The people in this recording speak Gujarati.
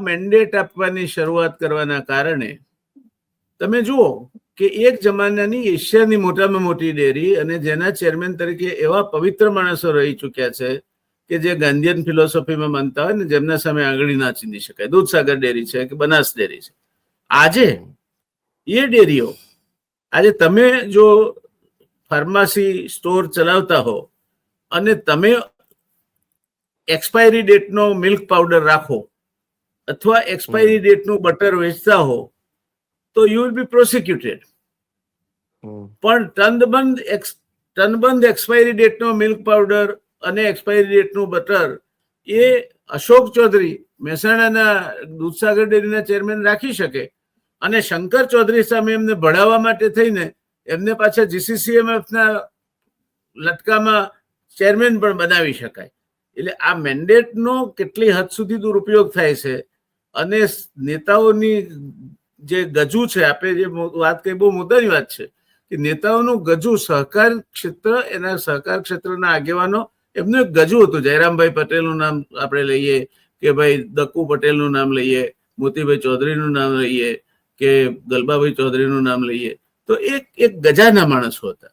મેન્ડેટ આપવાની શરૂઆત કરવાના કારણે તમે જુઓ કે એક જમાનાની એશિયાની મોટામાં મોટી ડેરી અને જેના ચેરમેન તરીકે એવા પવિત્ર માણસો રહી ચૂક્યા છે કે જે ગાંધીયન ફિલોસોફીમાં માનતા હોય ને જેમના સામે આંગળી ના ચીંધી શકાય. દૂધસાગર ડેરી છે કે બનાસ ડેરી છે. આજે એ ડેરીઓ, આજે તમે જો ફાર્મસી સ્ટોર ચલાવતા હો અને તમે એક્સપાયરી ડેટનો મિલ્ક પાવડર રાખો અથવા એક્સપાયરી ડેટનું બટર વેચતા હો તો યુ વિલ બી પ્રોસિક્યુટેડ પણ ટનબંધ એક્સ ટનબંધ એક્સપાયરી ડેટનો મિલ્ક પાવડર અને એક્સપાયરી ડેટનું બટર એ અશોક ચૌધરી મહેસાણાના દૂધસાગર ડેરીના ચેરમેન રાખી શકે અને શંકર ચૌધરી સામે એમને ભણાવવા માટે થઈને એમને પાછા જીસીસીએમએફના લટકામાં ચેરમેન પણ બનાવી શકાય. એટલે આ મેન્ડેટનો કેટલી હદ સુધી દુરુપયોગ થાય છે અને નેતાઓની જે ગજુ છે આપણે જે વાત કરી, બહુ મુદ્દાની વાત છે, કે નેતાઓનું ગજુ સહકાર ક્ષેત્ર, એના સહકાર ક્ષેત્રના આગેવાનો, એમનું એક ગજુ હતું, જયરામભાઈ પટેલનું નામ આપણે લઈએ, કે ભાઈ દક્કુ પટેલનું નામ લઈએ, મોતીભાઈ ચૌધરીનું નામ લઈએ, કે ગલબાભાઈ ચૌધરીનું નામ લઈએ, તો એક એક ગજાના માણસો હતા.